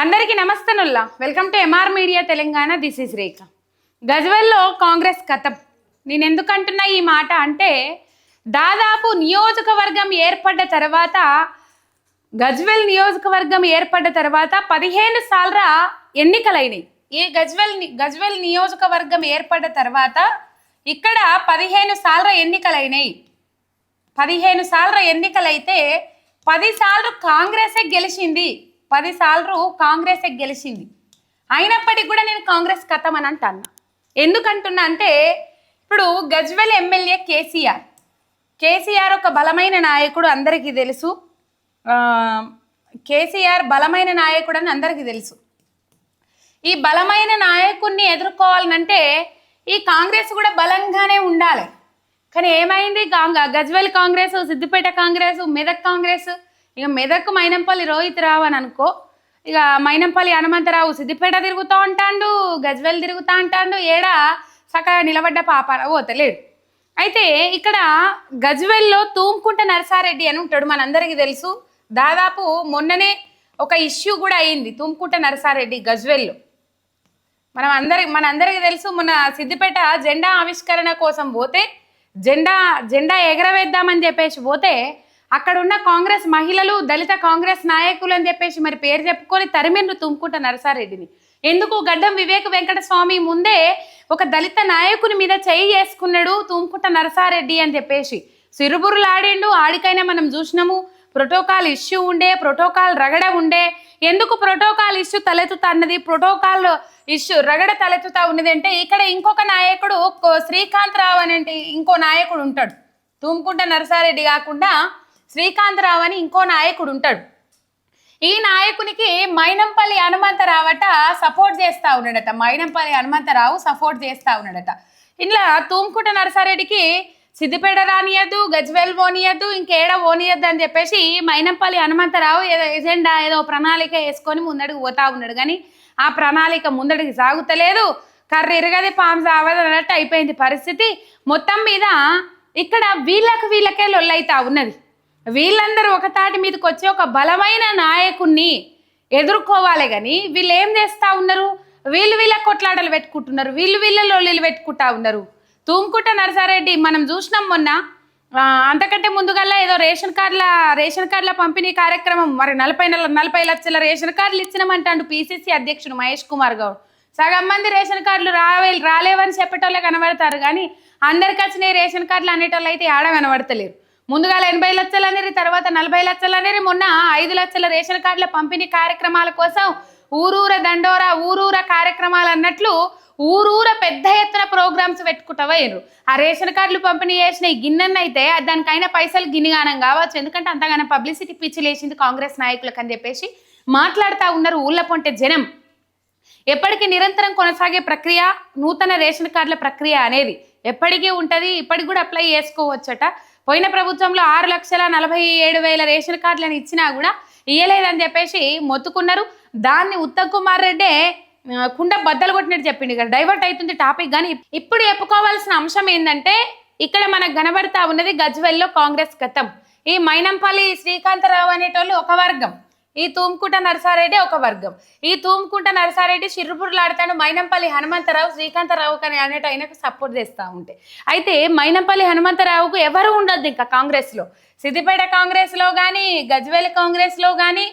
అందరికీ నమస్తనుల్లా. Welcome to MR media Telangana. This is Rekha గజ్వెల్లో Congress కథం. నేను ఎందుకంటున్నా ఈ మాట అంటే దాదాపు నియోజకవర్గం ఏర్పడ్డ తర్వాత గజ్వెల్ నియోజకవర్గం ఏర్పడ్డ తర్వాత పదిహేను సార్ల ఎన్నికలైనాయి. ఈ గజ్వెల్ గజ్వెల్ నియోజకవర్గం ఏర్పడ్డ తర్వాత ఇక్కడ పదిహేను సార్ల ఎన్నికలైనాయి. పదిహేను సార్ల ఎన్నికలైతే పది సార్లు కాంగ్రెసే గెలిచింది. పదిసార్లు కాంగ్రెస్ గెలిచింది. అయినప్పటికీ కూడా నేను కాంగ్రెస్ కథం అని అంటాను. ఎందుకంటున్నా అంటే ఇప్పుడు గజ్వెల్ ఎమ్మెల్యే కేసీఆర్. కేసీఆర్ ఒక బలమైన నాయకుడు అందరికీ తెలుసు. కేసీఆర్ బలమైన నాయకుడు అని అందరికీ తెలుసు. ఈ బలమైన నాయకుడిని ఎదుర్కోవాలనంటే ఈ కాంగ్రెస్ కూడా బలంగానే ఉండాలి. కానీ ఏమైంది? గజ్వెల్ కాంగ్రెస్ సిద్దిపేట కాంగ్రెస్ మెదక్ కాంగ్రెస్ ఇక మెదక్ మైనంపల్లి రోహిత్ రావు అని అనుకో. ఇక మైనంపల్లి హనుమంతరావు సిద్దిపేట తిరుగుతూ ఉంటాడు గజ్వెల్ తిరుగుతూ ఉంటాడు ఏడా చక్కగా నిలబడ్డ పాపాన పోతలేడు. అయితే ఇక్కడ గజ్వెల్లో తూముకుంట నరసారెడ్డి అని ఉంటాడు మనందరికీ తెలుసు. దాదాపు మొన్ననే ఒక ఇష్యూ కూడా అయింది తూముకుంట నరసారెడ్డి గజ్వెల్లో. మనం అందరి మన అందరికీ తెలుసు మన సిద్దిపేట జెండా ఆవిష్కరణ కోసం పోతే జెండా జెండా ఎగరవేద్దామని చెప్పేసి పోతే అక్కడ ఉన్న కాంగ్రెస్ మహిళలు దళిత కాంగ్రెస్ నాయకులు అని చెప్పేసి మరి పేరు చెప్పుకొని తరిమిండ్రు తుమ్ముకుంట నరసారెడ్డిని. ఎందుకు? గడ్డం వివేక వెంకటస్వామి ముందే ఒక దళిత నాయకుని మీద చేయి చేసుకున్నాడు తుమ్ముకుంట నరసారెడ్డి అని చెప్పేసి. సిరుబురులాడిండు ఆడికైనా మనం చూసినాము. ప్రోటోకాల్ ఇష్యూ ఉండే ప్రోటోకాల్ రగడ ఉండే. ఎందుకు ప్రోటోకాల్ ఇష్యూ తలెత్తుతా అన్నది? ప్రోటోకాల్ ఇష్యూ రగడ తలెత్తుతా ఉన్నది అంటే ఇక్కడ ఇంకొక నాయకుడు కో- శ్రీకాంత్ రావు అని అంటే ఇంకో నాయకుడు ఉంటాడు. తుమ్ముకుంట నరసారెడ్డి కాకుండా శ్రీకాంత్ రావు అని ఇంకో నాయకుడు ఉంటాడు. ఈ నాయకునికి మైనంపల్లి హనుమంతరావట సపోర్ట్ చేస్తూ ఉన్నాడట. మైనంపల్లి హనుమంతరావు సపోర్ట్ చేస్తూ ఉన్నాడట. ఇలా తూంకుట నరసారెడ్డికి సిద్దిపేట రానియద్దు గజ్వేల్ పోనీయద్దు ఇంకేడ పోనీయద్దు అని చెప్పేసి మైనంపల్లి హనుమంతరావు ఏదో ఎజెండా ఏదో ప్రణాళిక వేసుకొని ముందడికి పోతా ఉన్నాడు. కానీ ఆ ప్రణాళిక ముందడికి సాగుతలేదు. కర్ర ఇరగది పాము సావదు అన్నట్టు అయిపోయింది పరిస్థితి. మొత్తం మీద ఇక్కడ వీళ్ళకు వీళ్ళకే లొల్లైతా ఉన్నది. వీళ్ళందరూ ఒక తాటి మీదకి వచ్చి ఒక బలమైన నాయకుణ్ణి ఎదుర్కోవాలి కానీ వీళ్ళు ఏం చేస్తూ ఉన్నారు? వీళ్ళు వీళ్ళ కొట్లాటలు పెట్టుకుంటున్నారు. వీళ్ళు వీళ్ళ లొల్లిలు పెట్టుకుంటా ఉన్నారు. తూముకుంట నరసారెడ్డి మనం చూసినాం మొన్న. అంతకంటే ముందుగల్లా ఏదో రేషన్ కార్డుల రేషన్ కార్డుల పంపిణీ కార్యక్రమం మరి నలభై నలభై లక్షల రేషన్ కార్డులు ఇచ్చినామంటాడు పిసిసి అధ్యక్షుడు మహేష్ కుమార్ గౌడ్. సగం మంది రేషన్ కార్డులు రావే రాలేవని చెప్పేటోళ్ళే కనబడతారు కానీ అందరికి వచ్చిన రేషన్ కార్డులు అనేటోళ్ళు అయితే ఆడ కనబడతలేరు. ముందుగా ఎనభై లక్షలు అనేది తర్వాత నలభై లక్షలు అనేది మొన్న ఐదు లక్షల రేషన్ కార్డుల పంపిణీ కార్యక్రమాల కోసం ఊరూర దండోరా ఊరూర కార్యక్రమాలు అన్నట్లు ఊరూర పెద్ద ఎత్తున ప్రోగ్రామ్స్ పెట్టుకుంటా ఆ రేషన్ కార్డులు పంపిణీ చేసిన ఈ గిన్నెన్న అయితే దానికైనా పైసలు గిన్నెగానం కావచ్చు. ఎందుకంటే అంతగానో పబ్లిసిటీ పిచ్చి లేచింది కాంగ్రెస్ నాయకులకు అని చెప్పేసి మాట్లాడుతూ ఉన్నారు ఊళ్ళ పొంటే జనం. ఎప్పటికీ నిరంతరం కొనసాగే ప్రక్రియ నూతన రేషన్ కార్డుల ప్రక్రియ అనేది ఎప్పటికీ ఉంటుంది ఇప్పటికి కూడా అప్లై చేసుకోవచ్చట. పోయిన ప్రభుత్వంలో ఆరు లక్షల నలభై ఏడు వేల రేషన్ కార్డులను ఇచ్చినా కూడా ఇయ్యలేదని చెప్పేసి మొత్తుకున్నారు. దాన్ని ఉత్తమ్ కుమార్ రెడ్డే కుండ బద్దలు కొట్టినట్టు చెప్పిండు. ఇక్కడ డైవర్ట్ అవుతుంది టాపిక్ కానీ ఇప్పుడు చెప్పుకోవాల్సిన అంశం ఏంటంటే ఇక్కడ మనకు కనబడతా ఉన్నది గజ్వెల్లో కాంగ్రెస్ గతం. ఈ మైనంపల్లి శ్రీకాంతరావు అనేటోళ్ళు ఒక వర్గం. ఈ తూమ్కుంట నరసారెడ్డి ఒక వర్గం. ఈ తూముకుంట నరసారెడ్డి చిరుపురులాడతాడు మైనంపల్లి హనుమంతరావు శ్రీకాంతరావు అని అనేట ఆయనకు సపోర్ట్ చేస్తూ ఉంటే. అయితే మైనంపల్లి హనుమంతరావుకు ఎవరు ఉండొద్దు ఇంకా కాంగ్రెస్లో? సిద్దిపేట కాంగ్రెస్లో కానీ గజ్వేల్ కాంగ్రెస్లో కానీ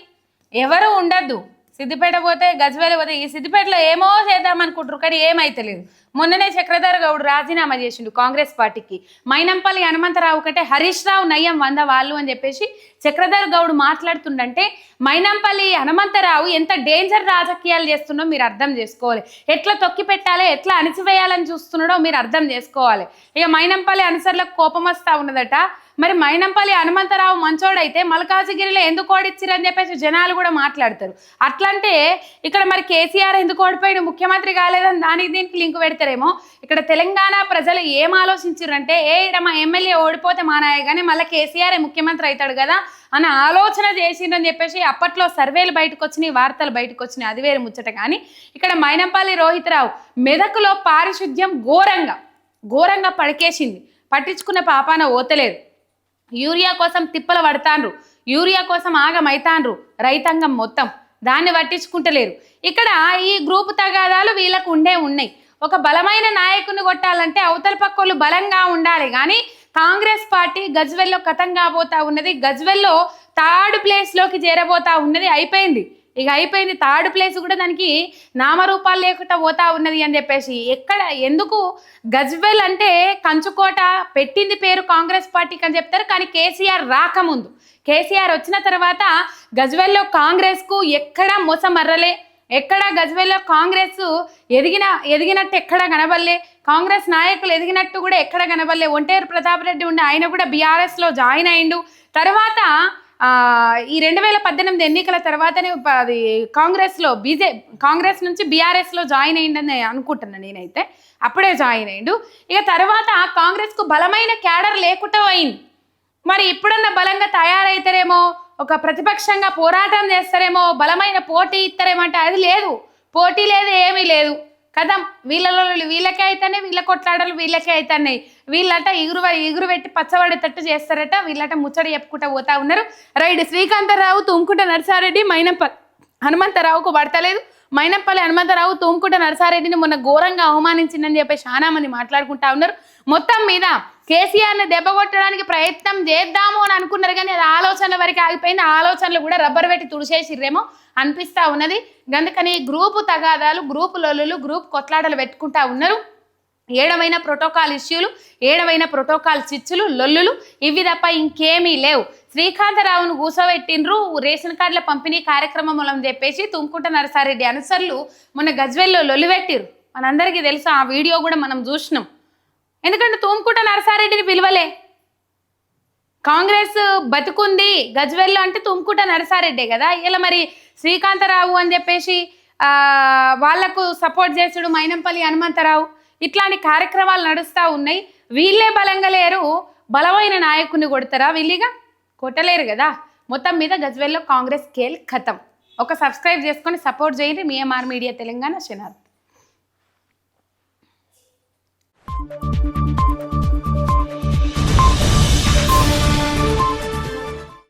ఎవరు ఉండద్దు. సిద్దిపేట పోతే గజ్వేల్ పోతే ఈ సిద్దిపేటలో ఏమో చేద్దామనుకుంటారు కానీ ఏమైతలేదు. మొన్ననే చక్రధర్ గౌడ్ రాజీనామా చేసిండు కాంగ్రెస్ పార్టీకి. మైనంపల్లి హనుమంతరావు కంటే హరీష్ రావు నయ్యం వంద వాళ్ళు అని చెప్పేసి చక్రధర్ గౌడ్ మాట్లాడుతుండంటే మైనంపల్లి హనుమంతరావు ఎంత డేంజర్ రాజకీయాలు చేస్తుండో మీరు అర్థం చేసుకోవాలి. ఎట్లా తొక్కి పెట్టాలి ఎట్లా అణిచివేయాలని చూస్తున్నాడో మీరు అర్థం చేసుకోవాలి. ఇక మైనంపల్లి అనుసరులకు కోపం వస్తా ఉన్నదట. మరి మైనంపల్లి హనుమంతరావు మంచోడైతే మల్కాజిగిరిలో ఎందుకు ఓడిచ్చిరని చెప్పేసి జనాలు కూడా మాట్లాడతారు. అట్లంటే ఇక్కడ మరి కేసీఆర్ ఎందుకు ఓడిపోయిన ముఖ్యమంత్రి కాలేదని దానికి దీనికి లింక్ పెడతారేమో ఇక్కడ తెలంగాణ ప్రజలు ఏం ఆలోచించారంటే ఏ ఈడ మా ఎమ్మెల్యే ఓడిపోతే మానాయ కానీ మళ్ళీ కేసీఆర్ ముఖ్యమంత్రి అవుతాడు కదా అని ఆలోచన చేసిండని చెప్పేసి అప్పట్లో సర్వేలు బయటకు వచ్చినాయి వార్తలు బయటకు వచ్చినాయి అది వేరే ముచ్చట. కానీ ఇక్కడ మైనంపల్లి రోహిత్ రావు మెదకులో పారిశుద్ధ్యం ఘోరంగా ఘోరంగా పడికేసింది. పట్టించుకున్న పాపాన ఓతలేదు. యూరియా కోసం తిప్పలు పడతాండ్రు. యూరియా కోసం ఆగమైతాండ్రు రైతాంగం మొత్తం. దాన్ని పట్టించుకుంటలేరు. ఇక్కడ ఈ గ్రూపు తగాదాలు వీళ్ళకు ఉండే ఉన్నాయి. ఒక బలమైన నాయకుని కొట్టాలంటే అవతల పక్కలు బలంగా ఉండాలి. కానీ కాంగ్రెస్ పార్టీ గజ్వెల్లో కథం కాబోతా ఉన్నది. గజ్వెల్లో థర్డ్ ప్లేస్లోకి చేరబోతా ఉన్నది. అయిపోయింది. ఇక అయిపోయింది. థర్డ్ ప్లేస్ కూడా దానికి నామరూపాలు లేకుండా పోతా ఉన్నది అని చెప్పేసి ఎక్కడ ఎందుకు? గజ్వెల్ అంటే కంచుకోట పెట్టింది పేరు కాంగ్రెస్ పార్టీకి అని చెప్తారు. కానీ కేసీఆర్ రాకముందు. కేసీఆర్ వచ్చిన తర్వాత గజ్వెల్లో కాంగ్రెస్కు ఎక్కడ మోసమర్రలే. ఎక్కడ గజ్వేల్లో కాంగ్రెస్ ఎదిగిన ఎదిగినట్టు ఎక్కడ కనబడలే. కాంగ్రెస్ నాయకులు ఎదిగినట్టు కూడా ఎక్కడ కనబడలే. ఒంటేరు ప్రతాప్ రెడ్డి ఉండే ఆయన కూడా బీఆర్ఎస్లో జాయిన్ అయిండు. తర్వాత ఈ రెండు వేల పద్దెనిమిది ఎన్నికల తర్వాతనే అది కాంగ్రెస్లో బీజే కాంగ్రెస్ నుంచి బీఆర్ఎస్లో జాయిన్ అయ్యిండని అనుకుంటున్నాను నేనైతే. అప్పుడే జాయిన్ అయ్యిండు ఇక తర్వాత కాంగ్రెస్కు బలమైన క్యాడర్ లేకుండా అయింది మరి ఇప్పుడన్నా బలంగా తయారైతారేమో ఒక ప్రతిపక్షంగా పోరాటం చేస్తారేమో బలమైన పోటీ ఇస్తారేమంటే అది లేదు. పోటీ లేదు ఏమీ లేదు. కదా వీళ్ళలో వీళ్ళకే అయితేనే వీళ్ళ కొట్లాడలు వీళ్ళకే అవుతున్నాయి వీళ్ళట ఇగురు ఇగురు పెట్టి పచ్చబడేటట్టు చేస్తారట వీళ్ళట ముచ్చట చెప్పుకుంటా పోతా ఉన్నారు. రైట్ శ్రీకాంతరావు తుంకుట నరసారెడ్డి మైనప్ప హనుమంతరావుకు పడతలేదు. మైనప్పల్లి హనుమంతరావు తుంకుట నరసారెడ్డిని మొన్న ఘోరంగా అవమానించిందని చెప్పి చాలా మంది మాట్లాడుకుంటా ఉన్నారు. మొత్తం మీద కేసీఆర్ని దెబ్బ కొట్టడానికి ప్రయత్నం చేద్దాము అని అనుకున్నారు కానీ అది ఆలోచనల వరకు ఆగిపోయింది. ఆలోచనలు కూడా రబ్బర్ పెట్టి తుడిచేసిర్రేమో అనిపిస్తూ ఉన్నది. అందుకని గ్రూపు తగాదాలు గ్రూపు లొల్లులు గ్రూప్ కొట్లాటలు పెట్టుకుంటా ఉన్నారు. ఏడవైన ప్రోటోకాల్ ఇష్యూలు ఏడవైన ప్రోటోకాల్ చిచ్చులు లొల్లులు ఇవి తప్ప ఇంకేమీ లేవు. శ్రీకాంతరావును కూసోబెట్టిండ్రు రేషన్ కార్డుల పంపిణీ కార్యక్రమం అని చెప్పేసి తుంకుంట నరసారెడ్డి అనుసరులు మొన్న గజ్వెల్లో లొల్లు పెట్టిరు మనందరికీ తెలుసు ఆ వీడియో కూడా మనం చూసినాం. ఎందుకంటే తుంకుంట నరసారెడ్డిని పిలవలే. కాంగ్రెస్ బతుకుంది గజ్వెల్లో అంటే తుమ్కుట నరసారెడ్డే కదా. ఇలా మరి శ్రీకాంతరావు అని చెప్పేసి వాళ్ళకు సపోర్ట్ చేసుడు మైనంపల్లి హనుమంతరావు. ఇట్లాంటి కార్యక్రమాలు నడుస్తూ ఉన్నాయి. వీళ్ళే బలంగా లేరు. బలమైన నాయకుని కొడతారా వీళ్ళిగా? కొట్టలేరు కదా. మొత్తం మీద గజ్వెల్లో కాంగ్రెస్ కేల్ ఖతం ఒక సబ్స్క్రైబ్ చేసుకొని సపోర్ట్ చేయండి. మీఎంఆర్ మీడియా తెలంగాణ శనార్థ్